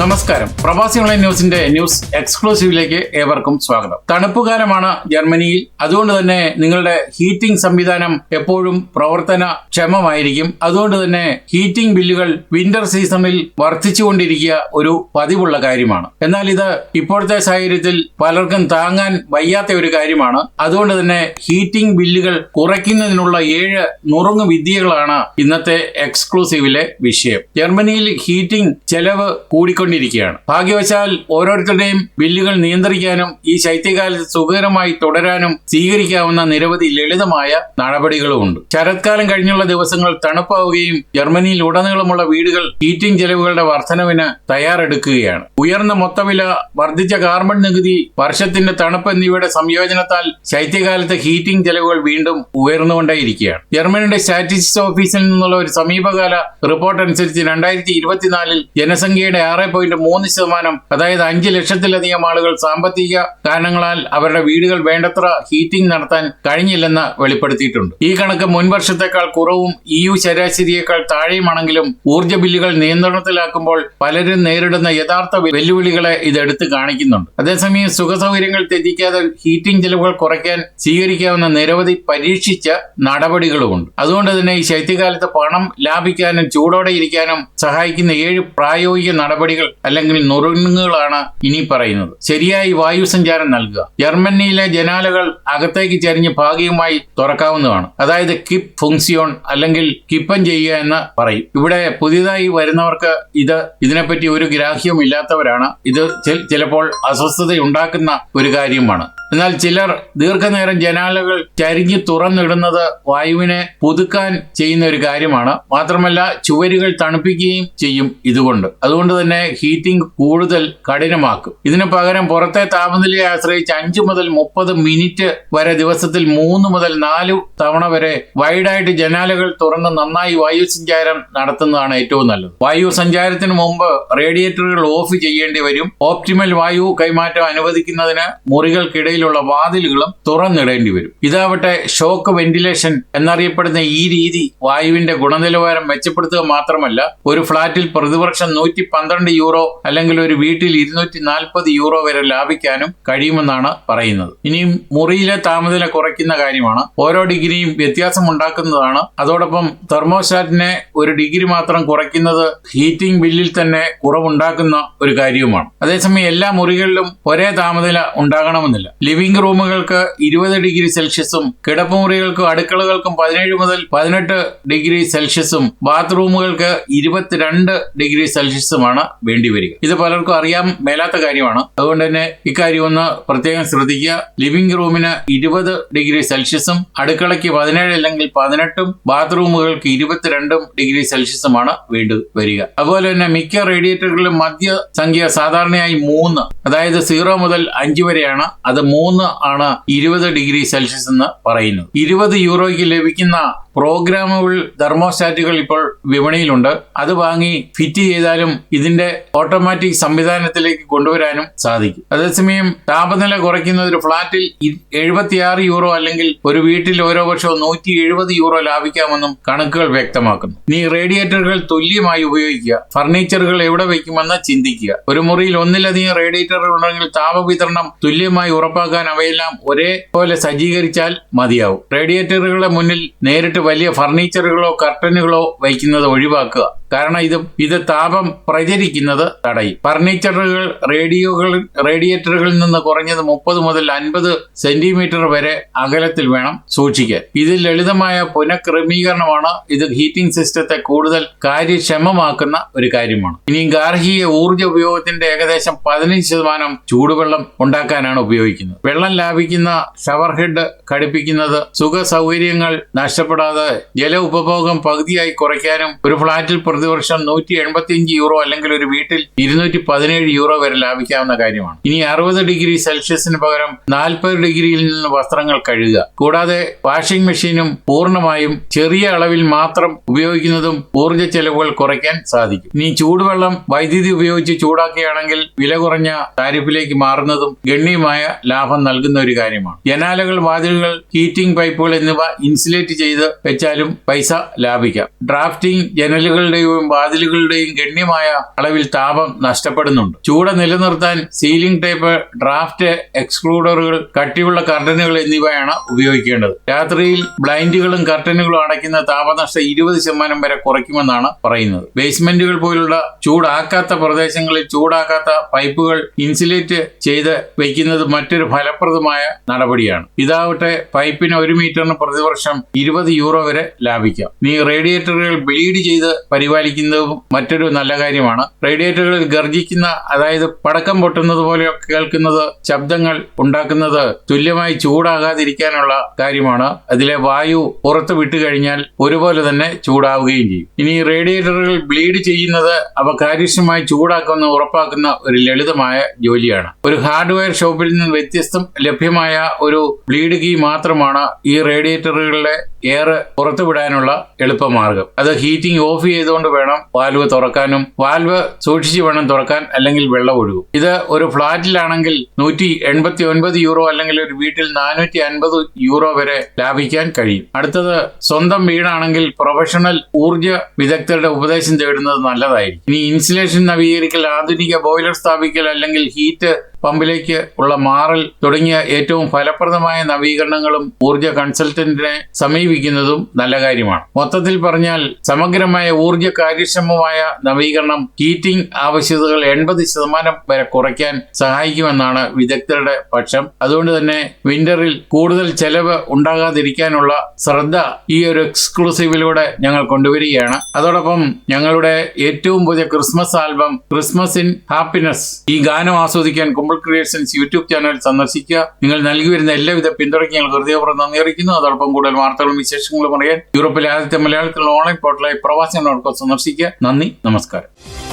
നമസ്കാരം. പ്രവാസി ഓൺലൈൻ ന്യൂസിന്റെ ന്യൂസ് എക്സ്ക്ലൂസീവിലേക്ക് ഏവർക്കും സ്വാഗതം. തണുപ്പുകാലമാണ് ജർമ്മനിയിൽ. അതുകൊണ്ട് തന്നെ നിങ്ങളുടെ ഹീറ്റിംഗ് സംവിധാനം എപ്പോഴും പ്രവർത്തന ക്ഷമമായിരിക്കും. അതുകൊണ്ട് തന്നെ ഹീറ്റിംഗ് ബില്ലുകൾ വിന്റർ സീസണിൽ വർദ്ധിച്ചുകൊണ്ടിരിക്കുക ഒരു പതിവുള്ള കാര്യമാണ്. എന്നാൽ ഇത് ഇപ്പോഴത്തെ സാഹചര്യത്തിൽ പലർക്കും താങ്ങാൻ വയ്യാത്ത ഒരു കാര്യമാണ്. അതുകൊണ്ട് തന്നെ ഹീറ്റിംഗ് ബില്ലുകൾ കുറയ്ക്കുന്നതിനുള്ള ഏഴ് നുറുങ്ങ് വിദ്യകളാണ് ഇന്നത്തെ എക്സ്ക്ലൂസീവിലെ വിഷയം. ജർമ്മനിയിൽ ഹീറ്റിംഗ് ചെലവ് കൂടിക്കൊണ്ടിരിക്കുകയാണ് ഭാഗ്യവശാൽ ഓരോരുത്തരുടെയും ബില്ലുകൾ നിയന്ത്രിക്കാനും ഈ ശൈത്യകാലത്ത് സുഖകരമായി തുടരാനും സ്വീകരിക്കാവുന്ന നിരവധി ലളിതമായ നടപടികളുമുണ്ട്. ശരത്കാലം കഴിഞ്ഞുള്ള ദിവസങ്ങൾ തണുപ്പാവുകയും ജർമ്മനിയിൽ ഉടനീളമുള്ള വീടുകൾ ഹീറ്റിംഗ് ചെലവുകളുടെ വർധനവിന് തയ്യാറെടുക്കുകയാണ്. ഉയർന്ന മൊത്തവില വർദ്ധിച്ച കാർബൺ നികുതി വർഷത്തിന്റെ തണുപ്പ് എന്നിവയുടെ സംയോജനത്താൽ ശൈത്യകാലത്ത് ഹീറ്റിംഗ് ചെലവുകൾ വീണ്ടും ഉയർന്നുകൊണ്ടേയിരിക്കുകയാണ്. ജർമ്മനിയുടെ സ്റ്റാറ്റിസ്റ്റിക്സ് ഓഫീസിൽ നിന്നുള്ള ഒരു സമീപകാല റിപ്പോർട്ട് അനുസരിച്ച് രണ്ടായിരത്തി ഇരുപത്തിനാലിൽ ജനസംഖ്യയുടെ ആറ് പോയിന്റ് മൂന്ന് ശതമാനം അതായത് അഞ്ച് ലക്ഷത്തിലധികം ആളുകൾ സാമ്പത്തിക കാരണങ്ങളാൽ അവരുടെ വീടുകൾ വേണ്ടത്ര ഹീറ്റിംഗ് നടത്താൻ കഴിഞ്ഞില്ലെന്ന് വെളിപ്പെടുത്തിയിട്ടുണ്ട്. ഈ കണക്ക് മുൻവർഷത്തെക്കാൾ കുറവും ഇ യു ശരാശരിയേക്കാൾ താഴെയുമാണെങ്കിലും ഊർജ ബില്ലുകൾ നിയന്ത്രണത്തിലാക്കുമ്പോൾ പലരും നേരിടുന്ന യഥാർത്ഥ വെല്ലുവിളികളെ ഇത് എടുത്തു കാണിക്കുന്നുണ്ട്. അതേസമയം സുഖസൗകര്യങ്ങൾ ത്യജിക്കാതെ ഹീറ്റിംഗ് ചെലവുകൾ കുറയ്ക്കാൻ സ്വീകരിക്കാവുന്ന നിരവധി പരീക്ഷിച്ച നടപടികളുമുണ്ട്. അതുകൊണ്ട് തന്നെ ഈ ശൈത്യകാലത്ത് പണം ലാഭിക്കാനും ചൂടോടെ ഇരിക്കാനും സഹായിക്കുന്ന ഏഴ് പ്രായോഗിക നടപടികൾ അല്ലെങ്കിൽ നുറുങ്ങുകളാണ് ഇനി പറയുന്നത്. ശരിയായി വായു സഞ്ചാരം നൽകുക. ജർമ്മനിയിലെ ജനാലകൾ അകത്തേക്ക് ചരിഞ്ഞ് ഭാഗികമായി തുറക്കാവുന്നതാണ്. അതായത് കിപ്പ് ഫുങ്സിയോൺ അല്ലെങ്കിൽ കിപ്പൻ ചെയ്യുക എന്ന് പറയും. ഇവിടെ പുതിയതായി വരുന്നവർക്ക് ഇത് ഇതിനെപ്പറ്റി ഒരു ഗ്രാഹ്യവും ഇല്ലാത്തവരാണ്. ഇത് ചിലപ്പോൾ അസ്വസ്ഥത ഉണ്ടാക്കുന്ന ഒരു കാര്യമാണ്. എന്നാൽ ചിലർ ദീർഘനേരം ജനാലകൾ ചരിഞ്ഞു തുറന്നിടുന്നത് വായുവിനെ പുതുക്കാൻ ചെയ്യുന്ന ഒരു കാര്യമാണ്. മാത്രമല്ല ചുവരുകൾ തണുപ്പിക്കുകയും ചെയ്യും ഇതുകൊണ്ട്. അതുകൊണ്ട് തന്നെ ഹീറ്റിംഗ് കൂടുതൽ കഠിനമാക്കും. ഇതിനു പകരം പുറത്തെ താപനിലയെ ആശ്രയിച്ച് അഞ്ചു മുതൽ മുപ്പത് മിനിറ്റ് വരെ ദിവസത്തിൽ മൂന്ന് മുതൽ നാല് തവണ വരെ വൈഡായിട്ട് ജനാലകൾ തുറന്ന് നന്നായി വായു സഞ്ചാരം നടത്തുന്നതാണ് ഏറ്റവും നല്ലത്. വായു സഞ്ചാരത്തിന് മുമ്പ് റേഡിയേറ്ററുകൾ ഓഫ് ചെയ്യേണ്ടി വരും. ഓപ്റ്റിമൽ വായു കൈമാറ്റം അനുവദിക്കുന്നതിന് മുറികൾക്കിടയിലുള്ള വാതിലുകളും തുറന്നിടേണ്ടി വരും. ഇതാവട്ടെ ഷോക്ക് വെന്റിലേഷൻ എന്നറിയപ്പെടുന്ന ഈ രീതി വായുവിന്റെ ഗുണനിലവാരം മെച്ചപ്പെടുത്തുക മാത്രമല്ല ഒരു ഫ്ളാറ്റിൽ പ്രതിവർഷം നൂറ്റി പന്ത്രണ്ട് യൂറോ അല്ലെങ്കിൽ ഒരു വീട്ടിൽ ഇരുന്നൂറ്റി നാൽപ്പത് യൂറോ വരെ ലാഭിക്കാനും കഴിയുമെന്നാണ് പറയുന്നത്. ഇനിയും മുറിയിലെ താപനില കുറയ്ക്കുന്ന കാര്യമാണ്. ഓരോ ഡിഗ്രിയും വ്യത്യാസം ഉണ്ടാക്കുന്നതാണ്. അതോടൊപ്പം തെർമോസ്റ്റാറ്റിനെ ഒരു ഡിഗ്രി മാത്രം കുറയ്ക്കുന്നത് ഹീറ്റിംഗ് ബില്ലിൽ തന്നെ കുറവുണ്ടാക്കുന്ന ഒരു കാര്യവുമാണ്. അതേസമയം എല്ലാ മുറികളിലും ഒരേ താപനില ഉണ്ടാകണമെന്നില്ല. ലിവിംഗ് റൂമുകൾക്ക് ഇരുപത് ഡിഗ്രി സെൽഷ്യസും കിടപ്പുമുറികൾക്കും അടുക്കളകൾക്കും പതിനേഴ് മുതൽ പതിനെട്ട് ഡിഗ്രി സെൽഷ്യസും ബാത്റൂമുകൾക്ക് ഇരുപത്തിരണ്ട് ഡിഗ്രി സെൽഷ്യസുമാണ് വേണ്ടിവരിക. ഇത് പലർക്കും അറിയാൻ മേലാത്ത കാര്യമാണ്. അതുകൊണ്ട് തന്നെ ഇക്കാര്യം ഒന്ന് പ്രത്യേകം ശ്രദ്ധിക്കുക. ലിവിംഗ് റൂമിന് ഇരുപത് ഡിഗ്രി സെൽഷ്യസും അടുക്കളയ്ക്ക് പതിനേഴ് അല്ലെങ്കിൽ പതിനെട്ടും ബാത്റൂമുകൾക്ക് ഇരുപത്തിരണ്ടും ഡിഗ്രി സെൽഷ്യസുമാണ് വേണ്ടി വരിക. അതുപോലെ തന്നെ മിക്ക റേഡിയേറ്ററുകളിലും മധ്യ സംഖ്യ സാധാരണയായി മൂന്ന് അതായത് സീറോ മുതൽ അഞ്ച് വരെയാണ്. അത് മൂന്ന് ആണ് ഇരുപത് ഡിഗ്രി സെൽഷ്യസ് എന്ന് പറയുന്നത്. ഇരുപത് യൂറോയ്ക്ക് ലഭിക്കുന്ന പ്രോഗ്രാമബിൾ തെർമോസ്റ്റാറ്റുകൾ ഇപ്പോൾ വിപണിയിലുണ്ട്. അത് വാങ്ങി ഫിറ്റ് ചെയ്താലും ഇതിന്റെ ഓട്ടോമാറ്റിക് സംവിധാനത്തിലേക്ക് കൊണ്ടുവരാനും സാധിക്കും. അതേസമയം താപനില കുറയ്ക്കുന്ന ഒരു ഫ്ളാറ്റിൽ എഴുപത്തിയാറ് യൂറോ അല്ലെങ്കിൽ ഒരു വീട്ടിൽ ഓരോ വർഷവും നൂറ്റി എഴുപത് യൂറോ ലാഭിക്കാമെന്നും കണക്കുകൾ വ്യക്തമാക്കുന്നു. ഇനി റേഡിയേറ്ററുകൾ തുല്യമായി ഉപയോഗിക്കുക. ഫർണിച്ചറുകൾ എവിടെ വയ്ക്കുമെന്ന് ചിന്തിക്കുക. ഒരു മുറിയിൽ ഒന്നിലധികം റേഡിയേറ്ററുകൾ ഉണ്ടെങ്കിൽ താപവിതരണം തുല്യമായി ഉറപ്പാക്കാൻ അവയെല്ലാം ഒരേപോലെ സജ്ജീകരിച്ചാൽ മതിയാവും. റേഡിയേറ്ററുകളുടെ മുന്നിൽ നേരിട്ട് വലിയ ഫർണിച്ചറുകളോ കർട്ടനുകളോ വയ്ക്കുന്നത് ഒഴിവാക്കുക. കാരണം ഇത് ഇത് താപം പ്രചരിക്കുന്നത് തടയും. ഫർണിച്ചറുകൾ റേഡിയോകൾ റേഡിയേറ്ററുകളിൽ നിന്ന് കുറഞ്ഞത് മുപ്പത് മുതൽ അൻപത് സെന്റിമീറ്റർ വരെ അകലത്തിൽ വേണം സൂക്ഷിക്കാൻ. ഇത് ലളിതമായ പുനഃക്രമീകരണമാണ് ഇത് ഹീറ്റിംഗ് സിസ്റ്റത്തെ കൂടുതൽ കാര്യക്ഷമമാക്കുന്ന ഒരു കാര്യമാണ്. ഇനി ഗാർഹിക ഊർജ ഉപയോഗത്തിന്റെ ഏകദേശം പതിനഞ്ച് ശതമാനം ചൂടുവെള്ളം ഉണ്ടാക്കാനാണ് ഉപയോഗിക്കുന്നത്. വെള്ളം ലാഭിക്കുന്ന ഷവർ ഹെഡ് ഘടിപ്പിക്കുന്നത് സുഖ സൗകര്യങ്ങൾ നഷ്ടപ്പെടാതെ ജല ഉപഭോഗം പകുതിയായി കുറയ്ക്കാനും ഒരു ഫ്ളാറ്റിൽ പ്രതിവർഷം നൂറ്റി എൺപത്തിയഞ്ച് യൂറോ അല്ലെങ്കിൽ ഒരു വീട്ടിൽ ഇരുന്നൂറ്റി പതിനേഴ് യൂറോ വരെ ലാഭിക്കാവുന്ന കാര്യമാണ്. ഇനി അറുപത് ഡിഗ്രി സെൽഷ്യസിന് പകരം നാൽപ്പത് ഡിഗ്രിയിൽ നിന്ന് വസ്ത്രങ്ങൾ കഴുകുക. കൂടാതെ വാഷിംഗ് മെഷീനും പൂർണമായും ചെറിയ അളവിൽ മാത്രം ഉപയോഗിക്കുന്നതും ഊർജ ചെലവുകൾ കുറയ്ക്കാൻ സാധിക്കും. ഇനി ചൂടുവെള്ളം വൈദ്യുതി ഉപയോഗിച്ച് ചൂടാക്കുകയാണെങ്കിൽ വില കുറഞ്ഞ താരിഫിലേക്ക് മാറുന്നതും ഗണ്യമായ ലാഭം നൽകുന്ന ഒരു കാര്യമാണ്. ജനാലകൾ വാതിലുകൾ ഹീറ്റിംഗ് പൈപ്പുകൾ എന്നിവ ഇൻസുലേറ്റ് ചെയ്ത് വെച്ചാലും പൈസ ലാഭിക്കാം. ഡ്രാഫ്റ്റിംഗ് ജനലുകളുടെയോ ഉപയോഗം വാതിലുകളുടെയും ഗണ്യമായ അളവിൽ താപം നഷ്ടപ്പെടുന്നുണ്ട്. ചൂട് നിലനിർത്താൻ സീലിംഗ് ടേപ്പ് ഡ്രാഫ്റ്റ് എക്സ്ക്ലൂഡറുകൾ കട്ടിയുള്ള കർട്ടനുകൾ എന്നിവയാണ് ഉപയോഗിക്കേണ്ടത്. രാത്രിയിൽ ബ്ലൈൻഡുകളും കർട്ടനുകളും അടയ്ക്കുന്ന താപനഷ്ടം ഇരുപത് ശതമാനം വരെ കുറയ്ക്കുമെന്നാണ് പറയുന്നത്. ബേസ്മെന്റുകൾ പോലുള്ള ചൂടാക്കാത്ത പ്രദേശങ്ങളിൽ ചൂടാക്കാത്ത പൈപ്പുകൾ ഇൻസുലേറ്റ് ചെയ്ത് വയ്ക്കുന്നത് മറ്റൊരു ഫലപ്രദമായ നടപടിയാണ്. ഇതാവട്ടെ പൈപ്പിന് ഒരു മീറ്ററിന് പ്രതിവർഷം ഇരുപത് യൂറോ വരെ ലാഭിക്കാം. നീ റേഡിയേറ്ററുകൾ ബ്ലീഡ് ചെയ്ത് പരിപാലിക്കുന്നതും മറ്റൊരു നല്ല കാര്യമാണ്. റേഡിയേറ്ററുകളിൽ ഗർജിക്കുന്ന അതായത് പടക്കം പൊട്ടുന്നത് പോലെ കേൾക്കുന്നത് ശബ്ദങ്ങൾ ഉണ്ടാക്കുന്നത് തുല്യമായി ചൂടാകാതിരിക്കാനുള്ള കാര്യമാണ്. അതിലെ വായു പുറത്ത് വിട്ടുകഴിഞ്ഞാൽ ഒരുപോലെ തന്നെ ചൂടാവുകയും ചെയ്യും. ഇനി റേഡിയേറ്ററുകൾ ബ്ലീഡ് ചെയ്യുന്നത് അവ കാര്യക്ഷമമായി ചൂടാക്കുന്ന ഉറപ്പാക്കുന്ന ഒരു ലളിതമായ ജോലിയാണ്. ഒരു ഹാർഡ്വെയർ ഷോപ്പിൽ നിന്ന് വ്യത്യസ്തം ലഭ്യമായ ഒരു ബ്ലീഡ് കീ മാത്രമാണ് ഈ റേഡിയേറ്ററുകളിലെ എയർ പുറത്തുവിടാനുള്ള എളുപ്പമാർഗം. അത് ഹീറ്റിംഗ് ഓഫ് ചെയ്തുകൊണ്ട് വേണം വാൽവ് തുറക്കാനും വാൽവ് സൂക്ഷിച്ച് വേണം തുറക്കാൻ അല്ലെങ്കിൽ വെള്ളം ഒഴുകും. ഇത് ഒരു ഫ്ളാറ്റിലാണെങ്കിൽ നൂറ്റി എൺപത്തി ഒൻപത് യൂറോ അല്ലെങ്കിൽ ഒരു വീട്ടിൽ നാനൂറ്റി അൻപത് യൂറോ വരെ ലാഭിക്കാൻ കഴിയും. അടുത്തത് സ്വന്തം വീടാണെങ്കിൽ പ്രൊഫഷണൽ ഊർജ വിദഗ്ധരുടെ ഉപദേശം തേടുന്നത് നല്ലതായിരിക്കും. ഇനി ഇൻസുലേഷൻ നവീകരിക്കൽ ആധുനിക ബോയിലർ സ്ഥാപിക്കൽ അല്ലെങ്കിൽ ഹീറ്റ് പമ്പിലേക്ക് ഉള്ള മാറൽ തുടങ്ങിയ ഏറ്റവും ഫലപ്രദമായ നവീകരണങ്ങളും ഊർജ കൺസൾട്ടന്റിനെ സമീപിക്കുന്നതും നല്ല കാര്യമാണ്. മൊത്തത്തിൽ പറഞ്ഞാൽ സമഗ്രമായ ഊർജ കാര്യക്ഷമമായ നവീകരണം ഹീറ്റിംഗ് ആവശ്യകതകൾ എൺപത് ശതമാനം വരെ കുറയ്ക്കാൻ സഹായിക്കുമെന്നാണ് വിദഗ്ധരുടെ പക്ഷം. അതുകൊണ്ട് തന്നെ വിന്ററിൽ കൂടുതൽ ചെലവ് ഉണ്ടാകാതിരിക്കാനുള്ള ശ്രദ്ധ ഈ ഒരു എക്സ്ക്ലൂസീവിലൂടെ ഞങ്ങൾ കൊണ്ടുവരികയാണ്. അതോടൊപ്പം ഞങ്ങളുടെ ഏറ്റവും പുതിയ Christmas album Christmas in happiness ഈ ഗാനം ആസ്വദിക്കാൻ കുമ്പിൾ ക്രിയേഷൻസ് യൂട്യൂബ് ചാനൽ സന്ദർശിക്കുക. നിങ്ങൾ നൽകി വരുന്ന എല്ലാവിധ പിന്തുണയ്ക്ക് ഞങ്ങൾ ഹൃദയപൂർവം നന്ദി അറിയിക്കുന്നു. അതോടൊപ്പം കൂടുതൽ വാർത്തകളും വിശേഷങ്ങളും അറിയാൻ യൂറോപ്പിലെ ആദ്യത്തെ മലയാളത്തിലുള്ള ഓൺലൈൻ പോർട്ടലായി പ്രവാസികളോടൊപ്പം സന്ദർശിക്കുക. നന്ദി നമസ്കാരം.